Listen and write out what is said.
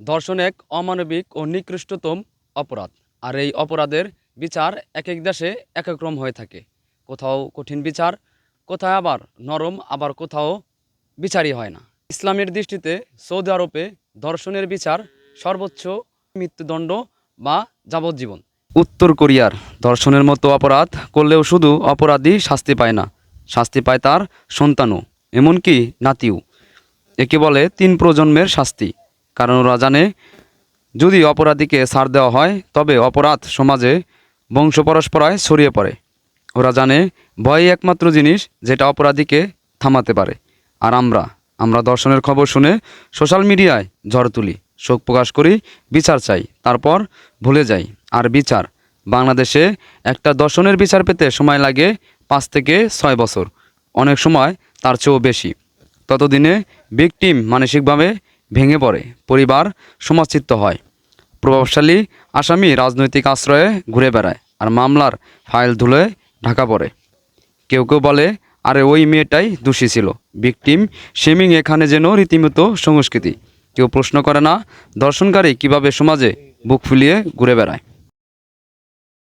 ধর্ষণ এক অমানবিক ও নিকৃষ্টতম অপরাধ। আর এই অপরাধের বিচার এক এক দেশে এক এক রকম হয়ে থাকে। কোথাও কঠিন বিচার, কোথায় আবার নরম, আবার কোথাও বিচারই হয় না। ইসলামের দৃষ্টিতে সৌদি আরবে ধর্ষণের বিচার সর্বোচ্চ মৃত্যুদণ্ড বা যাবজ্জীবন। উত্তর কোরিয়ার ধর্ষণের মতো অপরাধ করলেও শুধু অপরাধী শাস্তি পায় না, শাস্তি পায় তার সন্তানও, এমনকি নাতিও। একে বলে তিন প্রজন্মের শাস্তি। কারণ ওরা জানে, যদি অপরাধীকে ছাড় দেওয়া হয়, তবে অপরাধ সমাজে বংশ পরস্পরায় ছড়িয়ে পড়ে। ওরা জানে, ভয়ই একমাত্র জিনিস যেটা অপরাধীকে থামাতে পারে। আর আমরা আমরা দর্শনের খবর শুনে সোশ্যাল মিডিয়ায় ঝড় তুলি, শোক প্রকাশ করি, বিচার চাই, তারপর ভুলে যাই। আর বিচার, বাংলাদেশে একটা দর্শনের বিচার পেতে সময় লাগে পাঁচ থেকে ছয় বছর। অনেক সময় তার চেয়েও বেশি। ততদিনে ভিকটিম মানসিকভাবে ভেঙে পড়ে, পরিবার, সমাজচিত্ত হয়। প্রভাবশালী আসামি রাজনৈতিক আশ্রয়ে ঘুরে বেড়ায় আর মামলার ফাইল ধুলে ঢাকা পড়ে। কেউ কেউ বলে, আরে ওই মেয়েটাই দোষী ছিল। ভিকটিম সেমিং এখানে যেন রীতিমতো সংস্কৃতি। কেউ প্রশ্ন করে না, দর্শনকারী কীভাবে সমাজে বুক ফুলিয়ে ঘুরে বেড়ায়?